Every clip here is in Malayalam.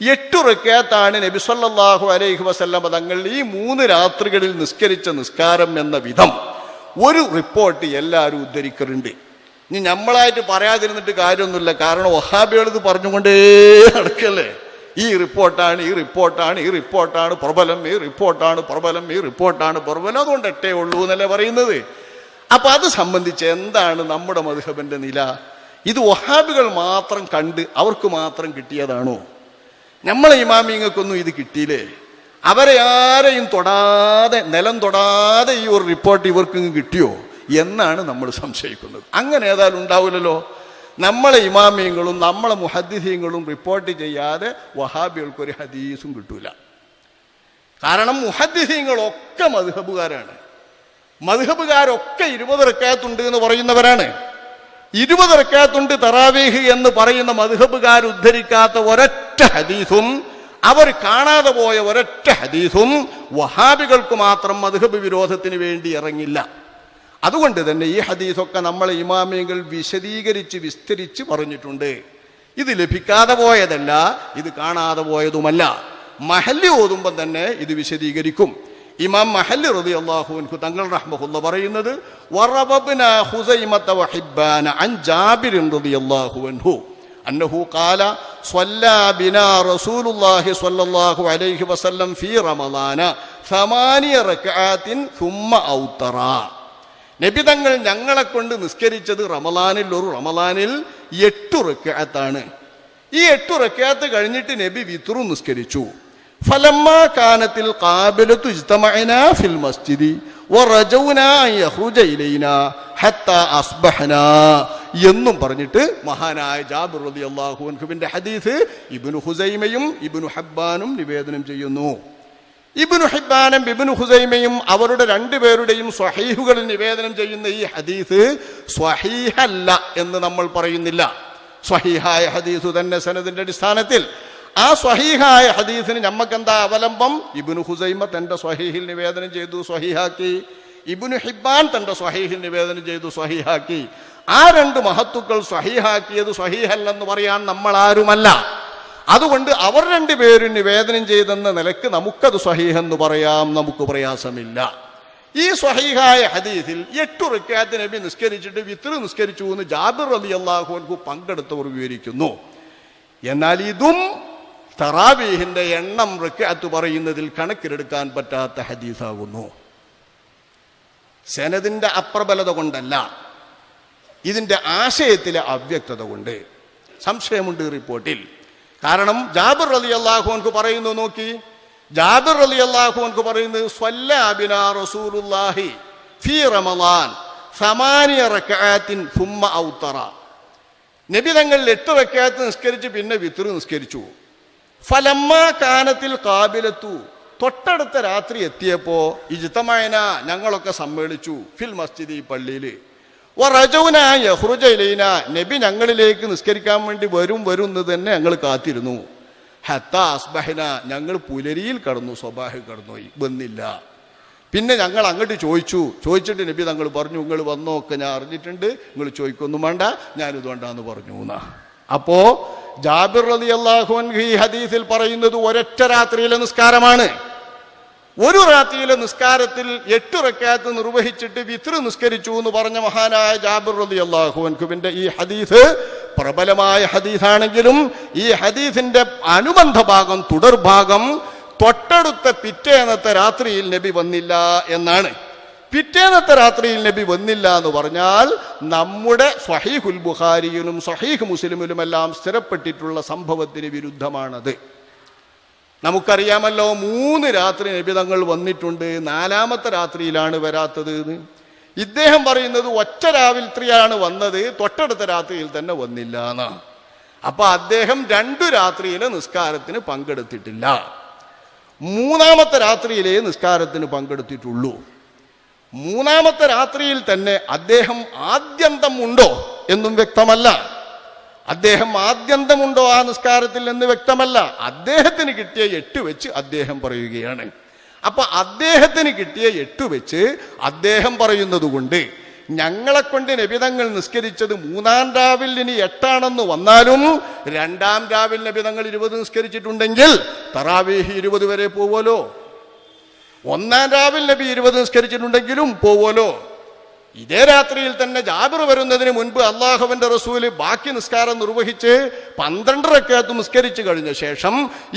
എട്ടു റക്കാത്താണ് നബി സല്ലല്ലാഹു അലൈഹി വസല്ലമ തങ്ങൾ ഈ മൂന്ന് രാത്രികളിൽ നിസ്കരിച്ച നിസ്കാരം എന്ന വിധം. ഒരു റിപ്പോർട്ട് എല്ലാവരും ഉദ്ധരിക്കലുണ്ട് ഇനി നമ്മളായിട്ട് പറയാതിരുന്നിട്ട് കാര്യമൊന്നുമില്ല. കാരണം വഹാബികൾ ഇത് പറഞ്ഞുകൊണ്ടേ നടക്കല്ലേ? ഈ റിപ്പോർട്ടാണ് ഈ റിപ്പോർട്ടാണ് ഈ റിപ്പോർട്ടാണ് പ്രബലം ഈ റിപ്പോർട്ടാണ് പ്രബലം ഈ റിപ്പോർട്ടാണ് പ്രബലം. അതുകൊണ്ട് എട്ടേ ഉള്ളൂ എന്നല്ലേ പറയുന്നത്. അപ്പം അത് സംബന്ധിച്ച് എന്താണ് നമ്മുടെ മധുഹബന്റെ നില? ഇത് ഒഹാബികൾ മാത്രം കണ്ട് അവർക്ക് മാത്രം കിട്ടിയതാണോ? നമ്മളെ ഇമാമിങ്ങൾക്കൊന്നും ഇത് കിട്ടിയില്ലേ? അവരെ ആരെയും തൊടാതെ നിലം തൊടാതെ ഈ ഒരു റിപ്പോർട്ട് ഇവർക്ക് കിട്ടിയോ? എന്നാണ് നമ്മൾ സംശയിക്കുന്നത്. അങ്ങനെ ഏതായാലും ഉണ്ടാവില്ലല്ലോ. നമ്മളെ ഇമാമിയങ്ങളും നമ്മളെ മുഹദ്ദിസീങ്ങളും റിപ്പോർട്ട് ചെയ്യാതെ വഹാബികൾക്ക് ഒരു ഹദീസും കിട്ടൂല. കാരണം മുഹദ്ദിസീങ്ങളൊക്കെ മധുഹബുകാരാണ് മധുഹബുകാരൊക്കെ ഇരുപത് റക്കാത്തുണ്ട് എന്ന് പറയുന്നവരാണ്. ഇരുപത് റക്കാത്തുണ്ട് തറാവീഹ് എന്ന് പറയുന്ന മധുഹബുകാർ ഉദ്ധരിക്കാത്ത ഒരൊറ്റ ഹദീസും അവർ കാണാതെ പോയ ഒരൊറ്റ ഹദീസും വഹാബികൾക്ക് മാത്രം മധുഹബ് വിരോധത്തിന് വേണ്ടി ഇറങ്ങില്ല. അതുകൊണ്ട് തന്നെ ഈ ഹദീസൊക്കെ നമ്മൾ ഇമാമിയങ്ങൾ വിശദീകരിച്ച് വിസ്തരിച്ച് പറഞ്ഞിട്ടുണ്ട്. ഇത് ലഭിക്കാതെ പോയതല്ല ഇത് കാണാതെ പോയതുമല്ല. മഹല്ലി ഓതുമ്പം തന്നെ ഇത് വിശദീകരിക്കും. ഇമാം മഹല്ല് റതി അള്ളാഹുവിൻഹു തങ്ങൾ റഹ്മഹുല്ല പറയുന്നത് വറബബ്ന ഹുസൈമത്ത വഹിബ്ബാന അൻ ജാബിരിൻ റളിയല്ലാഹു അൻഹു അന്നഹു ഖാല സ്വല്ലാ ബിനാ റസൂലുള്ളാഹി സ്വല്ലല്ലാഹു അലൈഹി വസല്ലം ഫീ റമളാന ثمانية റക്അത്തിൻ ثم ഔത്തറ നബി തങ്ങൾ ഞങ്ങളെ കൊണ്ട് നിസ്കരിച്ചത് റമലാനിൽ ഒരു റമലാനിൽ എട്ടു റക്അത്താണ് ഈ എട്ടു റക്അത്ത് കഴിഞ്ഞിട്ട് നബി വിത്രു നിസ്കരിച്ചു ഫലമ്മ കാനത്തിൽ ഖാബിലത്തു ഇജ്തമഅനാ ഫിൽ മസ്ജിദി വറജൗനാ അൻ യഖ്റുജ ഇലൈനാ ഹത്താ അസ്ബഹനാ എന്നും പറഞ്ഞിട്ട് മഹാനായ ജാബിർ റബി അൻഹുവിന്റെ ഹദീസ് ഇബ്നു ഹുസൈമയും ഇബ്നു ഹബ്ബാനും നിവേദനം ചെയ്യുന്നു. ഇബ്നു ഹിബാനും ഇബ്നു ഹുസൈമയും അവരുടെ രണ്ടുപേരുടെയും സ്വഹീഹുകളിൽ നിവേദനം ചെയ്യുന്ന ഈ ഹദീസ് സ്വഹീഹല്ല എന്ന് നമ്മൾ പറയുന്നില്ല. സ്വഹീഹായ ഹദീസ് തന്നെ സനദിന്റെ അടിസ്ഥാനത്തിൽ. ആ സ്വഹീഹായ ഹദീസിന് നമ്മക്കെന്താ അവലംബം? ഇബ്നു ഹുസൈമ തന്റെ സ്വഹീഹിൽ നിവേദനം ചെയ്തു സ്വഹീഹാക്കി. ഇബ്നു ഹിബാൻ തന്റെ സ്വഹീഹിൽ നിവേദനം ചെയ്തു സ്വഹീഹാക്കി. ആ രണ്ട് മഹത്തുക്കൾ സഹിഹാക്കിയത് സഹിഹല്ലെന്ന് പറയാൻ നമ്മൾ ആരുമല്ല അതുകൊണ്ട് അവർ രണ്ടുപേരും വേദനം ചെയ്തെന്ന നിലയ്ക്ക് നമുക്കത് സഹീഹെന്ന് പറയാം നമുക്ക് പ്രയാസമില്ല. ഈ സ്വഹീഹായ ഹദീസിൽ എട്ടു റിക്കാത്ത് നബി നിസ്കരിച്ചിട്ട് വിത്ര നിസ്കരിച്ചു എന്ന് ജാബിർ അലി അള്ളാഹുവിൻകു പങ്കെടുത്തവർ വിവരിക്കുന്നു. എന്നാൽ ഇതും തറാവീഹിന്റെ എണ്ണം റിക്കാത്ത് പറയുന്നതിൽ കണക്കിലെടുക്കാൻ പറ്റാത്ത ഹദീസാകുന്നു. സെനദിന്റെ അപ്രബലത കൊണ്ടല്ല. ഇതിന്റെ ആശയത്തിലെ അവ്യക്തത കൊണ്ട്. സംശയമുണ്ട് റിപ്പോർട്ടിൽ. കാരണം ജാബിർ അലി അള്ളാഹുൻക്ക് പറയുന്നു നോക്കി. ജാബിർ അലി അള്ളാഹുൻക്ക് പറയുന്നത് സ്വല്ലാബിന ഫി ഔത്തറ. നബി തങ്ങൾ എട്ട് റക്അത്ത് നിസ്കരിച്ച് പിന്നെ വിത്ര നിസ്കരിച്ചു. ഫലമ്മ കാനത്തിൽ കാബിലെത്തു തൊട്ടടുത്ത രാത്രി എത്തിയപ്പോ ഇജിത്തമായന ഞങ്ങളൊക്കെ സമ്മേളിച്ചു ഫിൽ മസ്ജിദ് ഈ പള്ളിയിൽ. വറജൗന യഹ്റുജലൈന നബി ഞങ്ങളിലേക്ക് നിസ്കരിക്കാൻ വേണ്ടി വരും വരും എന്ന് തന്നെ ഞങ്ങൾ കാത്തിരുന്നു. ഹത്ത അസ്ബഹന ഞങ്ങൾ പുലരിയിൽ കടന്നു സ്വബാഹ് കടന്നുപോയി വന്നില്ല. പിന്നെ ഞങ്ങൾ അങ്ങോട്ട് ചോദിച്ചു. ചോദിച്ചിട്ട് നബി തങ്ങൾ പറഞ്ഞു നിങ്ങൾ വന്നോക്കെ ഞാൻ അറിഞ്ഞിട്ടുണ്ട്. നിങ്ങൾ ചോദിക്കൊന്നും വേണ്ട ഞാനിതുകൊണ്ടാന്ന് പറഞ്ഞു എന്നാ. അപ്പോ ജാബിർ അലി അള്ളാഹുൻ ഈ ഹദീസിൽ പറയുന്നത് ഒരൊറ്റ രാത്രിയിലെ നിസ്കാരമാണ്. ഒരു റാത്തിയിലെ നിസ്കാരത്തിൽ എട്ട് റക്കാത്ത് നിർവഹിച്ചിട്ട് വിത്ര നിസ്കരിച്ചു എന്ന് പറഞ്ഞ മഹാനായ ജാബിർ റതി അള്ളാഹുവിന്റെ ഈ ഹദീസ് പ്രബലമായ ഹദീസാണെങ്കിലും ഈ ഹദീസിന്റെ അനുബന്ധ ഭാഗം തുടർഭാഗം തൊട്ടടുത്ത പിറ്റേന്നത്തെ രാത്രിയിൽ നബി വന്നില്ല എന്നാണ്. പിറ്റേന്നത്തെ രാത്രിയിൽ നബി വന്നില്ല എന്ന് പറഞ്ഞാൽ നമ്മുടെ സ്വഹീഹുൽ ബുഖാരിയിലും സ്വഹീഹ് മുസ്ലിമിലുമെല്ലാം സ്ഥിരപ്പെട്ടിട്ടുള്ള സംഭവത്തിന് വിരുദ്ധമാണത്. നമുക്കറിയാമല്ലോ മൂന്ന് രാത്രി നിബിതങ്ങൾ വന്നിട്ടുണ്ട്. നാലാമത്തെ രാത്രിയിലാണ് വരാത്തത് എന്ന്. ഇദ്ദേഹം പറയുന്നത് ഒറ്റ രാവിൽത്രിയാണ് വന്നത് തൊട്ടടുത്ത രാത്രിയിൽ തന്നെ വന്നില്ല എന്നാണ്. അപ്പൊ അദ്ദേഹം രണ്ടു രാത്രിയിലെ നിസ്കാരത്തിന് പങ്കെടുത്തിട്ടില്ല. മൂന്നാമത്തെ രാത്രിയിലേ നിസ്കാരത്തിന് പങ്കെടുത്തിട്ടുള്ളൂ. മൂന്നാമത്തെ രാത്രിയിൽ തന്നെ അദ്ദേഹം ആദ്യന്തം ഉണ്ടോ എന്നും വ്യക്തമല്ല. അദ്ദേഹം ആദ്യന്തമുണ്ടോ ആ നിസ്കാരത്തിൽ എന്ന് വ്യക്തമല്ല. അദ്ദേഹത്തിന് കിട്ടിയ എട്ട് വെച്ച് അദ്ദേഹം പറയുകയാണ്. അപ്പൊ അദ്ദേഹത്തിന് കിട്ടിയ എട്ട് വെച്ച് അദ്ദേഹം പറയുന്നത് കൊണ്ട് ഞങ്ങളെ കൊണ്ട് നബിതങ്ങൾ നിസ്കരിച്ചത് മൂന്നാം രാവിൽ ഇനി എട്ടാണെന്ന് വന്നാലും രണ്ടാം രാവിൽ നബിതങ്ങൾ ഇരുപത് നിസ്കരിച്ചിട്ടുണ്ടെങ്കിൽ തറാവേഹി ഇരുപത് വരെ പോവോലോ? ഒന്നാം രാവിൽ നബി ഇരുപത് നിസ്കരിച്ചിട്ടുണ്ടെങ്കിലും പോവുമല്ലോ ഇതേ രാത്രിയിൽ തന്നെ ജാബിർ വരുന്നതിന് മുൻപ് അള്ളാഹുവിന്റെ റസൂൽ ബാക്കി നിസ്കാരം നിർവഹിച്ച് പന്ത്രണ്ട് റക്കാത്ത് നിസ്കരിച്ചു കഴിഞ്ഞ ശേഷം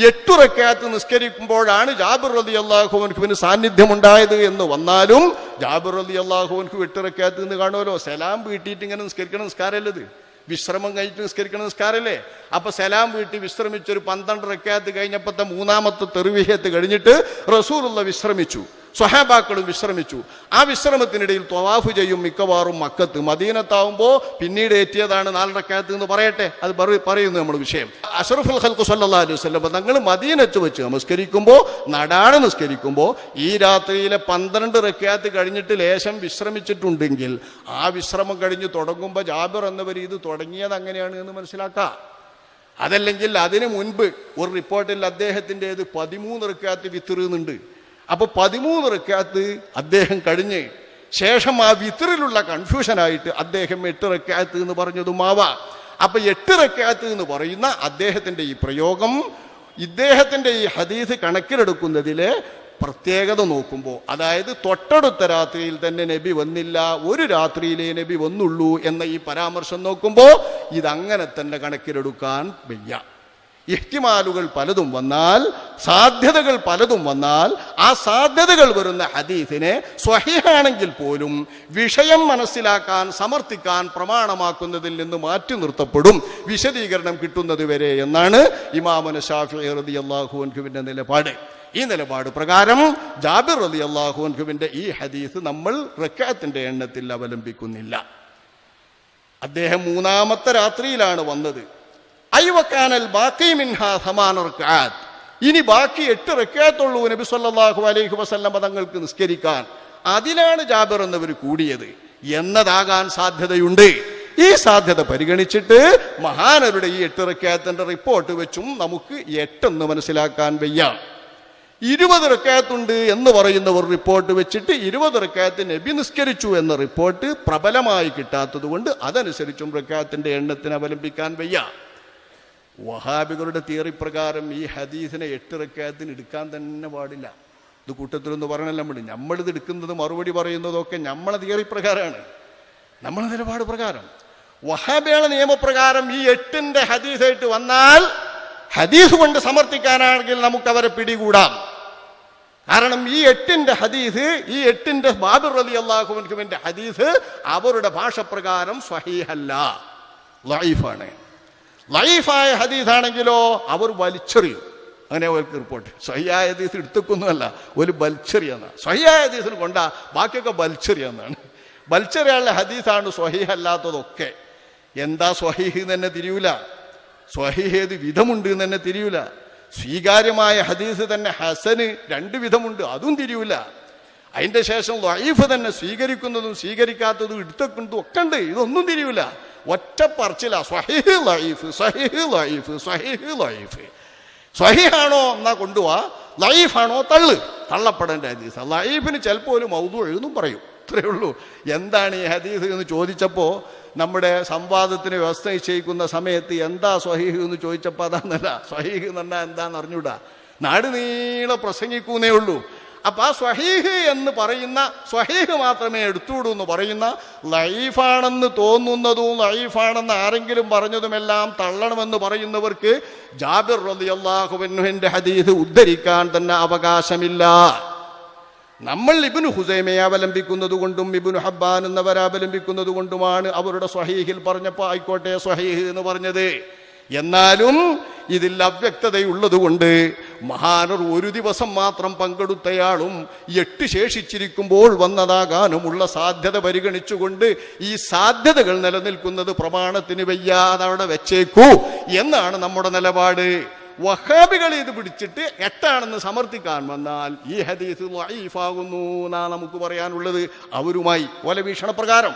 എട്ടു റക്കാത്ത് നിസ്കരിക്കുമ്പോഴാണ് ജാബിർ റലി അള്ളാഹുവിന് സാന്നിധ്യമുണ്ടായത് എന്ന് വന്നാലും ജാബിർ റലി അള്ളാഹുവിനു എട്ട് റക്കാത്ത് എന്ന് കാണുമല്ലോ. സലാം വീട്ടിയിട്ട് ഇങ്ങനെ നിസ്കരിക്കണം നിസ്കാരമല്ലത് വിശ്രമം കഴിഞ്ഞിട്ട് നിസ്കരിക്കണം നിസ്കാരല്ലേ? അപ്പൊ സലാം വീട്ടി വിശ്രമിച്ചൊരു പന്ത്രണ്ട് റക്കാത്ത് കഴിഞ്ഞപ്പോഴത്തെ മൂന്നാമത്തെ തെറിവിഹത്ത് കഴിഞ്ഞിട്ട് റസൂലുള്ള വിശ്രമിച്ചു. സ്വഹാബാക്കളും വിശ്രമിച്ചു. ആ വിശ്രമത്തിനിടയിൽ ത്വവാഫ് ചെയ്യും മിക്കവാറും മക്കത്ത്. മദീനത്താവുമ്പോൾ പിന്നീട് എത്തിയതാണ് നാലരക്കാലത്ത് എന്ന് പറയട്ടെ. അത് പറയുന്നു നമ്മൾ വിഷയം. അഷറഫുൽ ഹൽക്കു സല്ലാ അലൈഹി വസല്ലം തങ്ങൾ മദീനത്ത് വെച്ച് നമസ്കരിക്കുമ്പോൾ നടാണ് നിസ്കരിക്കുമ്പോൾ ഈ രാത്രിയിലെ പന്ത്രണ്ട് റക്കാത്ത് കഴിഞ്ഞിട്ട് ലേശം വിശ്രമിച്ചിട്ടുണ്ടെങ്കിൽ ആ വിശ്രമം കഴിഞ്ഞ് തുടങ്ങുമ്പോൾ ജാബിർ എന്നവർ ഇത് തുടങ്ങിയത് അങ്ങനെയാണ് എന്ന് മനസ്സിലാക്കാം. അതല്ലെങ്കിൽ അതിനു മുൻപ് ഒരു റിപ്പോർട്ടിൽ അദ്ദേഹത്തിന്റെത് പതിമൂന്ന് റക്കാത്ത് വിത്തിറുന്നുണ്ട്. അപ്പൊ പതിമൂന്ന് റക്കാത്ത് അദ്ദേഹം കഴിഞ്ഞ് ശേഷം ആ വിത്തറിലുള്ള കൺഫ്യൂഷനായിട്ട് അദ്ദേഹം എട്ട് റക്കാത്ത് എന്ന് പറഞ്ഞതുമാവാ. അപ്പൊ എട്ട് റക്കാത്ത് എന്ന് പറയുന്ന അദ്ദേഹത്തിന്റെ ഈ പ്രയോഗം ഇദ്ദേഹത്തിന്റെ ഈ ഹദീസ് കണക്കിലെടുക്കുന്നതിലെ പ്രത്യേകത നോക്കുമ്പോൾ അതായത് തൊട്ടടുത്ത രാത്രിയിൽ തന്നെ നബി വന്നില്ല ഒരു രാത്രിയിലേ നബി വന്നുള്ളൂ എന്ന ഈ പരാമർശം നോക്കുമ്പോൾ ഇതങ്ങനെ തന്നെ കണക്കിലെടുക്കാൻ വയ്യ. ഇഹ്തിമാലുകൾ പലതും വന്നാൽ സാധ്യതകൾ പലതും വന്നാൽ ആ സാധ്യതകൾ വരുന്ന ഹദീഫിനെ സ്വഹിഹാണെങ്കിൽ പോലും വിഷയം മനസ്സിലാക്കാൻ സമർത്ഥിക്കാൻ പ്രമാണമാക്കുന്നതിൽ നിന്ന് മാറ്റി നിർത്തപ്പെടും വിശദീകരണം കിട്ടുന്നത് വരെ എന്നാണ് ഇമാമന ഷാഫി റതി അള്ളാഹുവിന്റെ നിലപാട്. ഈ നിലപാട് പ്രകാരം ജാബിർ റതി അള്ളാഹുവിന്റെ ഈ ഹദീസ് നമ്മൾ റക്കാത്തിന്റെ എണ്ണത്തിൽ അവലംബിക്കുന്നില്ല. അദ്ദേഹം മൂന്നാമത്തെ രാത്രിയിലാണ് വന്നത്. റക്അത്ത്. ഇനി ബാക്കി എട്ട് റക്കാത്തുള്ളൂ നബി സല്ലാഹു അലൈഹി വസല്ലം തങ്ങൾക്ക് നിസ്കരിക്കാൻ. അതിനാണ് ജാബിർ എന്നവർ കൂടിയത്. എന്നതാകാൻ സാധ്യതയുണ്ട്. ഈ സാധ്യത പരിഗണിച്ചിട്ട് മഹാനരുടെ ഈ എട്ട് റക്കാത്തിന്റെ റിപ്പോർട്ട് വെച്ചും നമുക്ക് എട്ടെന്ന് മനസ്സിലാക്കാൻ വയ്യ. ഇരുപത് റക്കാത്തുണ്ട് എന്ന് പറയുന്ന ഒരു റിപ്പോർട്ട് വെച്ചിട്ട് ഇരുപത് റക്കാത്ത് നബി നിസ്കരിച്ചു എന്ന റിപ്പോർട്ട് പ്രബലമായി കിട്ടാത്തത് കൊണ്ട് അതനുസരിച്ചും റക്കാത്തിന്റെ എണ്ണത്തിന് അവലംബിക്കാൻ വയ്യ. വഹാബികളുടെ തിയറി പ്രകാരം ഈ ഹദീസിനെ എട്ട് റക്കാത്തിന് എടുക്കാൻ തന്നെ പാടില്ല. ഇത് കൂട്ടത്തിലൊന്ന് പറയണല്ല നമ്മൾ. നമ്മളിത് എടുക്കുന്നത് മറുപടി പറയുന്നതൊക്കെ നമ്മളെ തിയറി പ്രകാരമാണ് നമ്മളെ നിലപാട് പ്രകാരം. വഹാബിയുടെ നിയമപ്രകാരം ഈ എട്ടിന്റെ ഹദീസായിട്ട് വന്നാൽ ഹദീസ് കൊണ്ട് സമർത്ഥിക്കാനാണെങ്കിൽ നമുക്കവരെ പിടികൂടാം. കാരണം ഈ എട്ടിന്റെ ഹദീസ് ഈ എട്ടിന്റെ ബാബിർ അലി അള്ളാഹുവിന്റെ ഹദീസ് അവരുടെ ഭാഷ പ്രകാരം സ്വഹീഹല്ല ലൈഫാണ് ലൈഫായ ഹദീസാണെങ്കിലോ അവർ വലിച്ചെറിയും. അങ്ങനെ അവർക്ക് റിപ്പോർട്ട് സ്വഹിയായ ഹദീസ് എടുത്തക്കൊന്നുമല്ല ഒരു ബൽച്ചെറിയെന്നാണ് സ്വഹിയായ ഹദീസിന് കൊണ്ട ബാക്കിയൊക്കെ ബൽച്ചെറിയെന്നാണ് ബൽച്ചെറിയാനുള്ള ഹദീസാണ് സ്വഹീഹല്ലാത്തതൊക്കെ. എന്താ സ്വഹീഹ് എന്ന് തന്നെ തിരിയൂല? സ്വഹീഹ് ഏത് വിധമുണ്ട് എന്ന് തന്നെ തിരിയൂല? സ്വീകാര്യമായ ഹദീസ് തന്നെ ഹസന് രണ്ട് വിധമുണ്ട് അതും തിരിയൂല. അതിന്റെ ശേഷം ലൈഫ് തന്നെ സ്വീകരിക്കുന്നതും സ്വീകരിക്കാത്തതും എടുത്തക്കുന്നതും ഒക്കെ ഉണ്ട് ഇതൊന്നും തിരിയൂല. ഒറ്റ പറച്ചില. സ്വഹീഹ് ലൈഫ് സഹിഹ് ലൈഫ് സഹിഹ് ലൈഫ്. സ്വഹീഹാണോ? എന്നാ കൊണ്ടുപോവാ ലൈഫാണോ? തള്ളു. തള്ളപ്പെടേണ്ട ഹദീസ്. ലൈഫിന് ചിലപ്പോൾ ഒരു മൗതു എഴുതും പറയും. അത്രയേ ഉള്ളൂ. എന്താണ് ഈ ഹദീസ് എന്ന് ചോദിച്ചപ്പോൾ നമ്മുടെ സംവാദത്തിന് വ്യവസ്ഥ നിശ്ചയിക്കുന്ന സമയത്ത് എന്താ സ്വഹീഹ് എന്ന് ചോദിച്ചപ്പോൾ അതാന്നല്ല സ്വഹീഹ് എന്ന് പറഞ്ഞാൽ എന്താന്ന് അറിഞ്ഞൂടാ. നാട് നീളെ പ്രസംഗിക്കുന്നേ ഉള്ളൂ. അപ്പൊ ആ സ്വഹീഹ് എന്ന് പറയുന്ന സ്വഹീഹ് മാത്രമേ എടുത്തുകൂടൂ എന്ന് പറയുന്ന ലൈഫാണെന്ന് തോന്നുന്നതും ലൈഫാണെന്ന് ആരെങ്കിലും പറഞ്ഞതുമെല്ലാം തള്ളണമെന്ന് പറയുന്നവർക്ക് ജാബിർ റളിയല്ലാഹുവിന്റെ ഹദീദ് ഉദ്ധരിക്കാൻ തന്നെ അവകാശമില്ല. നമ്മൾ ഇബിനു ഹുസൈമയെ അവലംബിക്കുന്നത് കൊണ്ടും ഇബിനു ഹബ്ബാൻ എന്നവരെ അവലംബിക്കുന്നത് കൊണ്ടുമാണ് അവരുടെ സ്വഹീഹിൽ പറഞ്ഞപ്പോൾ ആയിക്കോട്ടെ സ്വഹീഹ് എന്ന് പറഞ്ഞത്. എന്നാലും ഇതിൽ അവ്യക്തതയുള്ളത് കൊണ്ട് മഹാനർ ഒരു ദിവസം മാത്രം പങ്കെടുത്തയാളും എട്ട് ശേഷിച്ചിരിക്കുമ്പോൾ വന്നതാകാനുമുള്ള സാധ്യത പരിഗണിച്ചുകൊണ്ട് ഈ സാധ്യതകൾ നിലനിൽക്കുന്നത് പ്രമാണത്തിന് വയ്യാതെ അവിടെ വെച്ചേക്കൂ എന്നാണ് നമ്മുടെ നിലപാട്. വഹാബികൾ ഇത് പിടിച്ചിട്ട് എട്ടാണെന്ന് സമർത്ഥിക്കാൻ വന്നാൽ ഈ ഹദീസ് ലൈഫാകുന്നു എന്നാ നമുക്ക് പറയാനുള്ളത്. അവരുമായി ഓല വീക്ഷണപ്രകാരം.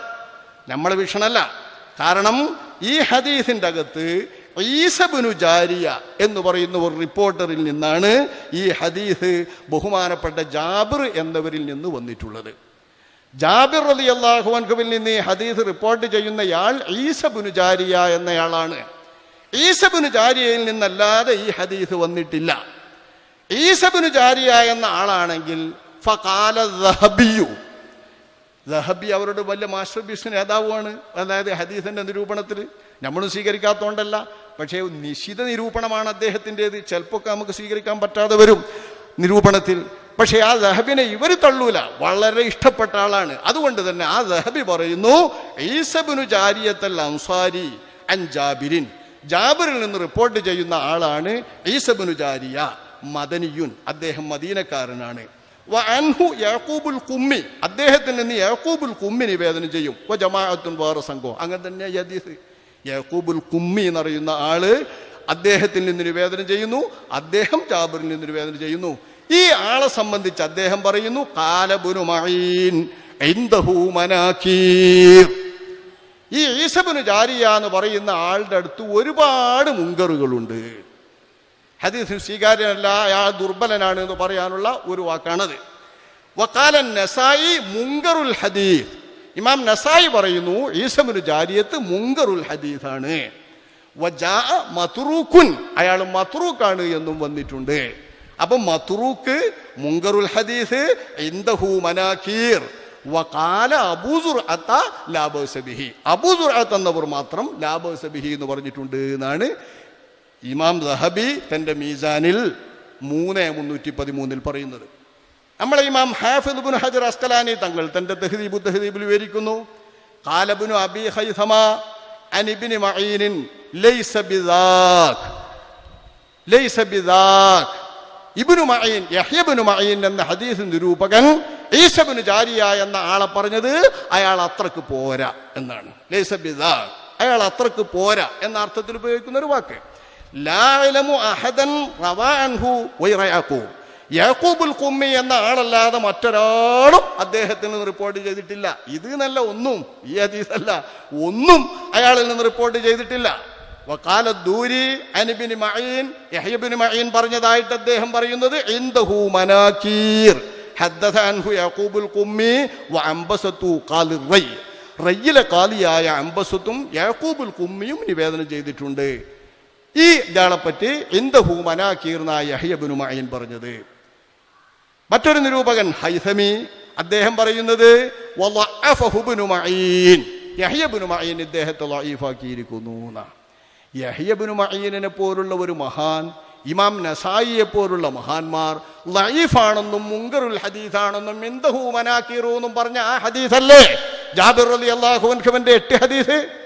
നമ്മളെ വീക്ഷണമല്ല. കാരണം ഈ ഹദീസിന്റെ അകത്ത് ഈസബിനു ജാരിയ എന്ന് പറയുന്ന ഒരു റിപ്പോർട്ടറിൽ നിന്നാണ് ഈ ഹദീസ് ബഹുമാനപ്പെട്ട ജാബിർ എന്നവരിൽ നിന്ന് വന്നിട്ടുള്ളത്. ജാബിർ റലി അള്ളാഹുവൻകുവിൽ നിന്ന് ഈ ഹദീസ് റിപ്പോർട്ട് ചെയ്യുന്നയാൾ ഈസബുനു ജാരിയ എന്നയാളാണ്. ഈസബുനു ജാരിയയിൽ നിന്നല്ലാതെ ഈ ഹദീസ് വന്നിട്ടില്ല. ഈസബുനു ജാരിയ എന്ന ആളാണെങ്കിൽ ഫകാല ദഹബിയു. ദഹബി അവരുടെ വലിയ മാസ്റ്റർ പീസ് നേതാവുമാണ്. അതായത് ഹദീസിന്റെ നിരൂപണത്തിൽ. നമ്മളും സ്വീകരിക്കാത്തതുകൊണ്ടല്ല പക്ഷേ നിശിത നിരൂപണമാണ് അദ്ദേഹത്തിന്റെത്. ചിലപ്പോൾ നമുക്ക് സ്വീകരിക്കാൻ പറ്റാതെ വരും നിരൂപണത്തിൽ. പക്ഷേ ആ ദഹബിനെ ഇവർ തള്ളൂല. വളരെ ഇഷ്ടപ്പെട്ട ആളാണ്. അതുകൊണ്ട് തന്നെ ആ ദഹബി പറയുന്നു ഈസബിനു ജാരിയത്തൽ അൻസാരി അൻ ജാബിരിൻ. ജാബിറിൽ നിന്ന് റിപ്പോർട്ട് ചെയ്യുന്ന ആളാണ് ഈസബിനു ജാരിയ മദനിയുൻ. അദ്ദേഹം മദീനക്കാരനാണ്. അൻഹു യാക്കൂബുൽ കുമ്മി. അദ്ദേഹത്തിൽ നിന്ന് യാക്കൂബുൽ കുമ്മി നിവേദനം ചെയ്യും. ജമാഅത്തുൻ വേറെ സംഘം അങ്ങനെ തന്നെ ഈ ഹദീസ്. യാക്കൂബുൽ കുമ്മി എന്നറിയുന്ന ആൾ അദ്ദേഹത്തിൽ നിന്ന് നിവേദനം ചെയ്യുന്നു. അദ്ദേഹം ജാബിറിൽ നിന്ന് നിവേദനം ചെയ്യുന്നു. ഈ ആളെ സംബന്ധിച്ച് അദ്ദേഹം പറയുന്നു കാലബുനു മഈൻ ഇൻദഹു മനാക്കീർ ഈ ഈസബിന് ജാരിയ എന്ന് പറയുന്ന ആളുടെ അടുത്ത് ഒരുപാട് മുങ്കറുകളുണ്ട്. ഹദീസ് സ്വീകാര്യനല്ല അയാൾ ദുർബലനാണ് എന്ന് പറയാനുള്ള ഒരു വാക്കാണത്. വക്കാലൻ നസായി മുങ്കറുൽ ഹദീസ്. ഇമാം നസായി പറയുന്നു ഈസമുൽ ജാരിയത്ത് മുങ്കറുൽ ഹദീസാണ്. മത്തുറൂക്കുൻ അയാൾ മത്തുറൂക്കാണ് എന്നും വന്നിട്ടുണ്ട്. അപ്പം മത്തുറൂക്ക് മുങ്കറുൽ ഹദീസ് ഇന്ദഹു മനാഖീർ. വകാല അബൂസുർ എന്നവർ മാത്രം ലാബോസബിഹി എന്ന് പറഞ്ഞിട്ടുണ്ട് എന്നാണ് ഇമാം ദഹബി തന്റെ മീസാനിൽ മൂന്ന് മുന്നൂറ്റി പതിമൂന്നിൽ പറയുന്നത്. നമ്മളെ ഇമാം ഹാഫിദ് ബുൻ ഹജർ അസ്കലാനി തങ്ങൾ തന്റെ തെഹദീബു തെഹദീബിൽ വിവരിക്കുന്നു. കാലബുനു അബി ഹൈസമ അനിബിന് ബിദാക് ഇബ്നു മഈൻ യഹ്യബ്നു മഈൻ എന്ന ഹദീസ് നിരൂപകൻ ഈസബിന് ജാരിയ എന്ന ആളെ പറഞ്ഞത് അയാൾ അത്രയ്ക്ക് പോരാ എന്നാണ്. ലൈസ ബിദാക് അയാൾ അത്രയ്ക്ക് പോരാ എന്ന അർത്ഥത്തിൽ ഉപയോഗിക്കുന്ന ഒരു വാക്ക്. ലാ ഇലമു അഹദൻ റവാൻഹു വൈറ യാക്കൂബ് യാക്കൂബുൽ കുമ്മി എന്ന ആളല്ലാതെ മറ്റൊരാളും അദ്ദേഹത്തിൽ നിന്ന് റിപ്പോർട്ട് ചെയ്തിട്ടില്ല. ഇത് നല്ല ഒന്നും ഈ ഹദീസല്ല ഒന്നും അയാളിൽ നിന്ന് റിപ്പോർട്ട് ചെയ്തിട്ടില്ല. വക്കാല ദൂരി അനുബിന് മഈൻ യഹ്യബിന് മഈൻ പറഞ്ഞതായിട്ട് അദ്ദേഹം പറയുന്നത് ഇൻദഹു മനാക്കീർ ഹദ്ദസ അൻഹു യാക്കൂബുൽ കുമ്മി വ ഖാലി റൈ. റയ്യിലെ കാലിയായ അംബസത്തും യാക്കൂബുൽ കുമ്മിയും നിവേദനം ചെയ്തിട്ടുണ്ട്. ഈ ഇയാളെപ്പറ്റി ഇന്ദഹു മനാക്കീർന്നായ യഹ്യബിനു മഈൻ പറഞ്ഞത്. മറ്റൊരു നിരൂപകൻ ഹൈസമി അദ്ദേഹം പറയുന്നത് ഇദ്ദേഹത്തെ ലഈഫാക്കിയിരിക്കുന്നു എന്നാ. യഹ്യബിനു മഈനിനെ പോലുള്ള ഒരു മഹാൻ ഇമാം നസായിയെ പോലുള്ള മഹാന്മാർ ലൈഫാണെന്നും മുങ്കറുൽ ഹദീസാണെന്നും ഇന്ദഹു മനാക്കീറു എന്നും പറഞ്ഞ ആ ഹദീസല്ലേ? ജാബിർ അലി അള്ളാഹുൻഖുവിന്റെ എട്ട് ഹദീസ്?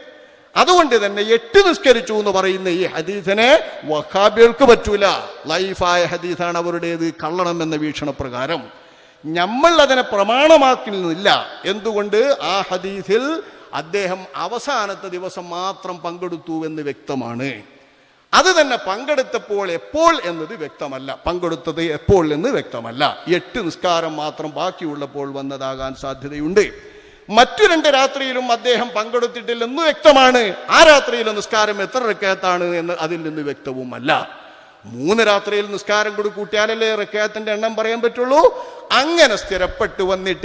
അതുകൊണ്ട് തന്നെ എട്ട് നിസ്കരിച്ചു എന്ന് പറയുന്ന ഈ ഹദീസിനെ വഹാബികൾക്ക് പറ്റൂല. ലൈഫായ ഹദീസാണ് അവരുടേത്. കള്ളണം എന്ന വീക്ഷണപ്രകാരം. നമ്മൾ അതിനെ പ്രമാണമാക്കുന്നില്ല എന്തുകൊണ്ട്? ആ ഹദീസിൽ അദ്ദേഹം അവസാനത്തെ ദിവസം മാത്രം പങ്കെടുത്തു എന്ന് വ്യക്തമാണ്. അത് തന്നെ പങ്കെടുത്തപ്പോൾ എപ്പോൾ എന്നത് വ്യക്തമല്ല. പങ്കെടുത്തത് എപ്പോൾ എന്ന് വ്യക്തമല്ല. എട്ട് നിസ്കാരം മാത്രം ബാക്കിയുള്ളപ്പോൾ വന്നതാകാൻ സാധ്യതയുണ്ട്. മറ്റു രണ്ട് രാത്രിയിലും അദ്ദേഹം പങ്കെടുത്തിട്ടില്ലെന്ന് വ്യക്തമാണ്. ആ രാത്രിയിലെ നിസ്കാരം എത്ര റക്കയത്താണ് എന്ന് അതിൽ നിന്ന് വ്യക്തവുമല്ല. മൂന്ന് രാത്രിയിൽ നിസ്കാരം കൂടി കൂട്ടിയാലല്ലേ റക്കയത്തിന്റെ എണ്ണം പറയാൻ പറ്റുള്ളൂ? അങ്ങനെ സ്ഥിരപ്പെട്ടു വന്നിട്ട്